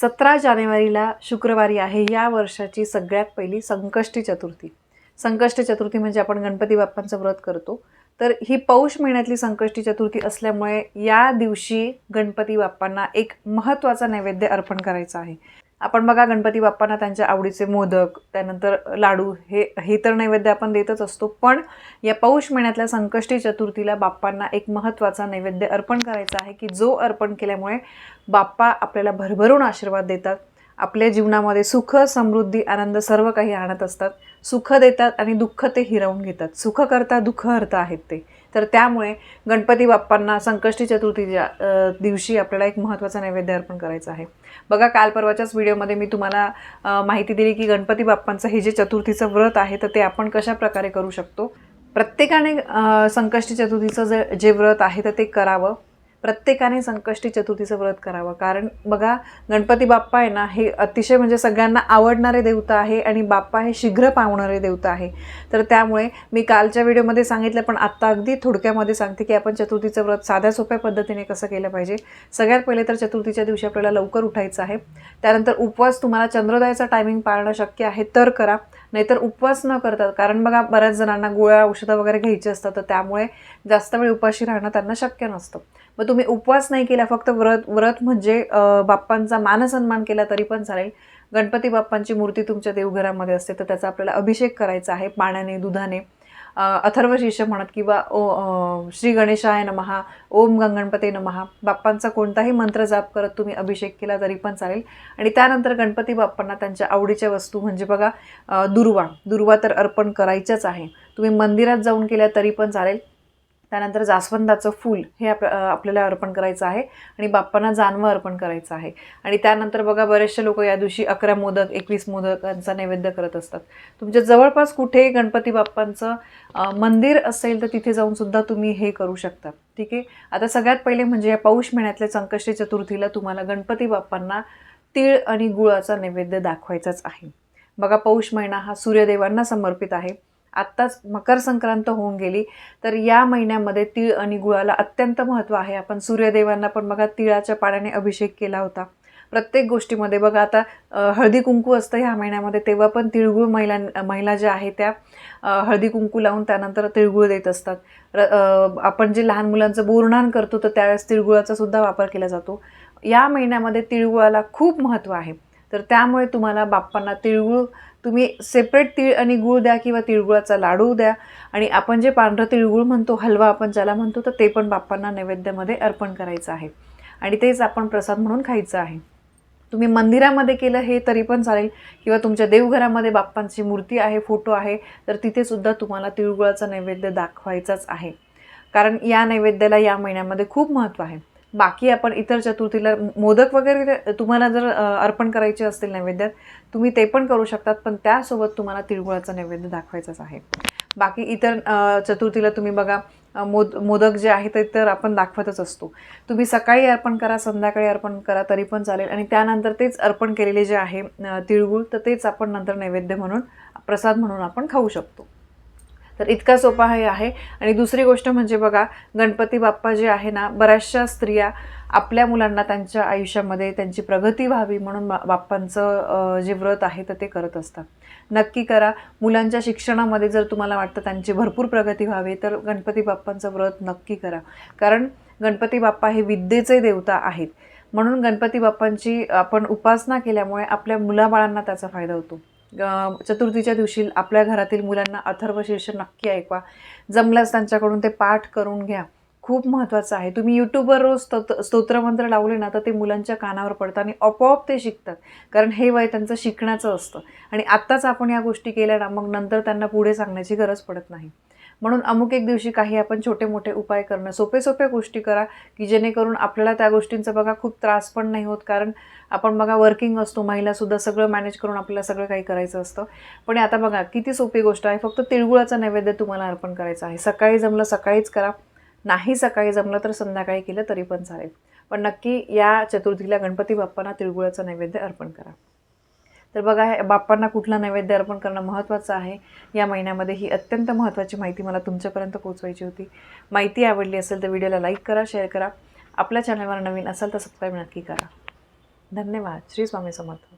सतरा जानेवारीला शुक्रवारी आहे या वर्षाची सगळ्यात पहिली संकष्टी चतुर्थी. संकष्टी चतुर्थी म्हणजे आपण गणपती बाप्पांचं व्रत करतो. तर ही पौष महिन्यातली संकष्टी चतुर्थी असल्यामुळे या दिवशी गणपती बाप्पांना एक महत्त्वाचा नैवेद्य अर्पण करायचा आहे. आपण बघा गणपती बाप्पांना त्यांच्या आवडीचे मोदक त्यानंतर लाडू हे हे तर नैवेद्य आपण देतच असतो. पण या पौष महिन्यातल्या संकष्टी चतुर्थीला बाप्पांना एक महत्त्वाचा नैवेद्य अर्पण करायचा आहे की जो अर्पण केल्यामुळे बाप्पा आपल्याला भरभरून आशीर्वाद देतात. आपल्या जीवनामध्ये सुख समृद्धी आनंद सर्व काही आणत असतात. सुख देतात आणि दुःख ते हिरावून घेतात. सुख करता दुःख अर्थ आहेत ते. तर त्यामुळे गणपती बाप्पांना संकष्टी चतुर्थीच्या दिवशी आपल्याला एक महत्त्वाचा नैवेद्य अर्पण करायचा आहे. बघा काल परवाच्याच व्हिडिओमध्ये मी तुम्हाला माहिती दिली की गणपती बाप्पांचं हे जे चतुर्थीचं व्रत आहे तर ते आपण कशा प्रकारे करू शकतो? प्रत्येकाने संकष्टी चतुर्थीचं जे जे व्रत आहे तर ते करावं. प्रत्येकाने संकष्टी चतुर्थीचं व्रत करावं. कारण बघा गणपती बाप्पा आहे ना हे अतिशय म्हणजे सगळ्यांना आवडणारे देवता आहे आणि बाप्पा हे शीघ्र पावणारे देवता आहे. तर त्यामुळे मी कालच्या व्हिडिओमध्ये सांगितलं पण आत्ता अगदी थोडक्यामध्ये सांगते की आपण चतुर्थीचं व्रत साध्या सोप्या पद्धतीने कसं केलं पाहिजे. सगळ्यात पहिले तर चतुर्थीच्या दिवशी आपल्याला लवकर उठायचं आहे. त्यानंतर उपवास तुम्हाला चंद्रोदयाचा टायमिंग पाळणं शक्य आहे तर करा. नाहीतर उपवास न करतात कारण बघा बऱ्याच जणांना गोळ्या औषधं वगैरे घ्यायची असतात तर त्यामुळे जास्त वेळ उपाशी राहणं त्यांना शक्य नसतं. मग तुम्ही उपवास नाही केला फक्त व्रत व्रत म्हणजे बाप्पांचा मानसन्मान केला तरी पण चालेल. गणपती बाप्पांची मूर्ती तुमच्या देवघरामध्ये असते तर त्याचा आपल्याला अभिषेक करायचा आहे पाण्याने दुधाने. अथर्व शीर्ष म्हणत किंवा ओ श्री गणेशाय नमहा ओम गंगणपते नमहा बाप्पांचा कोणताही मंत्र जाप करत तुम्ही अभिषेक केला तरी पण चालेल. आणि त्यानंतर गणपती बाप्पांना त्यांच्या आवडीच्या वस्तू म्हणजे बघा दुर्वा. दुर्वा तर अर्पण करायच्याच आहे. तुम्ही मंदिरात जाऊन केल्या तरी पण चालेल. त्यानंतर जास्वंदाचं फूल हे आप आपल्याला अर्पण करायचं आहे आणि बाप्पांना जानवं अर्पण करायचं आहे. आणि त्यानंतर बघा बरेचसे लोक या दिवशी अकरा मोदक एकवीस मोदकांचा नैवेद्य करत असतात. तुमच्या जवळपास कुठे गणपती बाप्पांचं मंदिर असेल तर तिथे जाऊनसुद्धा तुम्ही हे करू शकता. ठीक आहे? आता सगळ्यात पहिले म्हणजे या पौष महिन्यातल्या संकष्टी चतुर्थीला तुम्हाला गणपती बाप्पांना तीळ आणि गुळाचा नैवेद्य दाखवायचाच आहे. बघा पौष महिना हा सूर्यदेवांना समर्पित आहे. आत्ताच मकर संक्रांत होऊन गेली तर या महिन्यामध्ये तीळ आणि गुळाला अत्यंत महत्त्व आहे. आपण सूर्यदेवांना पण बघा तिळाच्या पाण्याने अभिषेक केला होता. प्रत्येक गोष्टीमध्ये बघा आता हळदी कुंकू असतं ह्या महिन्यामध्ये तेव्हा पण तिळगुळ महिला महिला ज्या आहेत त्या हळदी कुंकू लावून त्यानंतर तिळगुळ देत असतात. र आपण जे लहान मुलांचं बोरणान करतो तर त्यावेळेस तिळगुळाचा सुद्धा वापर केला जातो. या महिन्यामध्ये तिळगुळाला खूप महत्त्व आहे. तर त्यामुळे तुम्हाला बाप्पांना तिळगुळ तुम्ही सेपरेट तिळ आणि गूळ द्या किंवा तिळगुळाचा लाडू द्या. आणि आपण जे पांढरं तिळगुळ म्हणतो हलवा आपण ज्याला म्हणतो तर ते पण बाप्पांना नैवेद्यामध्ये अर्पण करायचं आहे. आणि तेच आपण प्रसाद म्हणून खायचं आहे. तुम्ही मंदिरामध्ये केलं हे तरी पण चालेल. किंवा तुमच्या देवघरामध्ये बाप्पांची मूर्ती आहे फोटो आहे तर तिथेसुद्धा तुम्हाला तिळगुळाचा नैवेद्य दाखवायचाच आहे. कारण या नैवेद्याला या महिन्यामध्ये खूप महत्त्व आहे. बाकी आपण इतर चतुर्थीला मोदक वगैरे तुम्हाला जर अर्पण करायचे असतील नैवेद्यात तुम्ही ते पण करू शकतात पण त्यासोबत तुम्हाला तिळगुळाचा नैवेद्य दाखवायचाच आहे. बाकी इतर चतुर्थीला तुम्ही बघा मोद मोदक जे आहे ते तर आपण दाखवतच असतो. तुम्ही सकाळी अर्पण करा संध्याकाळी अर्पण करा तरी पण चालेल. आणि त्यानंतर तेच अर्पण केलेले जे आहे तिळगुळ तर तेच आपण नंतर नैवेद्य म्हणून प्रसाद म्हणून आपण खाऊ शकतो. तर इतका सोपा हे आहे. आणि दुसरी गोष्ट म्हणजे बघा गणपती बाप्पा जे आहे ना बऱ्याचशा स्त्रिया आपल्या मुलांना त्यांच्या आयुष्यामध्ये त्यांची प्रगती व्हावी म्हणून बा बाप्पांचं जे व्रत आहे तर ते करत असतात. नक्की करा. मुलांच्या शिक्षणामध्ये जर तुम्हाला वाटतं त्यांची भरपूर प्रगती व्हावी तर गणपती बाप्पांचं व्रत नक्की करा. कारण गणपती बाप्पा हे विद्येचे देवता आहेत. म्हणून गणपती बाप्पांची आपण उपासना केल्यामुळे आपल्या मुलाबाळांना त्याचा फायदा होतो. चतुर्थीच्या दिवशी आपल्या घरातील मुलांना अथर्व शीर्ष नक्की ऐकवा. जमल्यास त्यांच्याकडून ते पाठ करून घ्या. खूप महत्त्वाचं आहे. तुम्ही यूट्यूबवर रोज स्तोत स्तोत्रमंत्र लावले ना तर ते मुलांच्या कानावर पडतात आणि आपोआप ते शिकतात. कारण हे वय त्यांचं शिकण्याचं असतं. आणि आत्ताच आपण या गोष्टी केल्या ना मग नंतर त्यांना पुढे सांगण्याची गरज पडत नाही. म्हणून अमुक एक दिवशी काही आपण छोटे मोठे उपाय करणं सोपे सोप्या गोष्टी करा की जेणेकरून आपल्याला त्या गोष्टींचा बघा खूप त्रास पण नाही होत. कारण आपण बघा वर्किंग असतो महिलासुद्धा सगळं मॅनेज करून आपल्याला सगळं काही करायचं असतं. पण आता बघा किती सोपी गोष्ट आहे. फक्त तिळगुळाचा नैवेद्य तुम्हाला अर्पण करायचा आहे. सकाळी जमलं सकाळीच करा. नाही सकाळी जमलं तर संध्याकाळी केलं तरी पण चालेल. पण नक्की या चतुर्थीला गणपती बाप्पांना तिळगुळाचं नैवेद्य अर्पण करा. तर बघा हे बाप्पांना कुठला नैवेद्य अर्पण करणं महत्त्वाचं आहे. या महिन्यामध्ये ही अत्यंत महत्त्वाची माहिती मला तुमच्यापर्यंत पोहोचवायची होती. माहिती आवडली असेल तर व्हिडिओला लाईक करा शेअर करा. आपल्या चॅनलवर नवीन असाल तर सबस्क्राईब नक्की करा. धन्यवाद. श्री स्वामी समर्थ.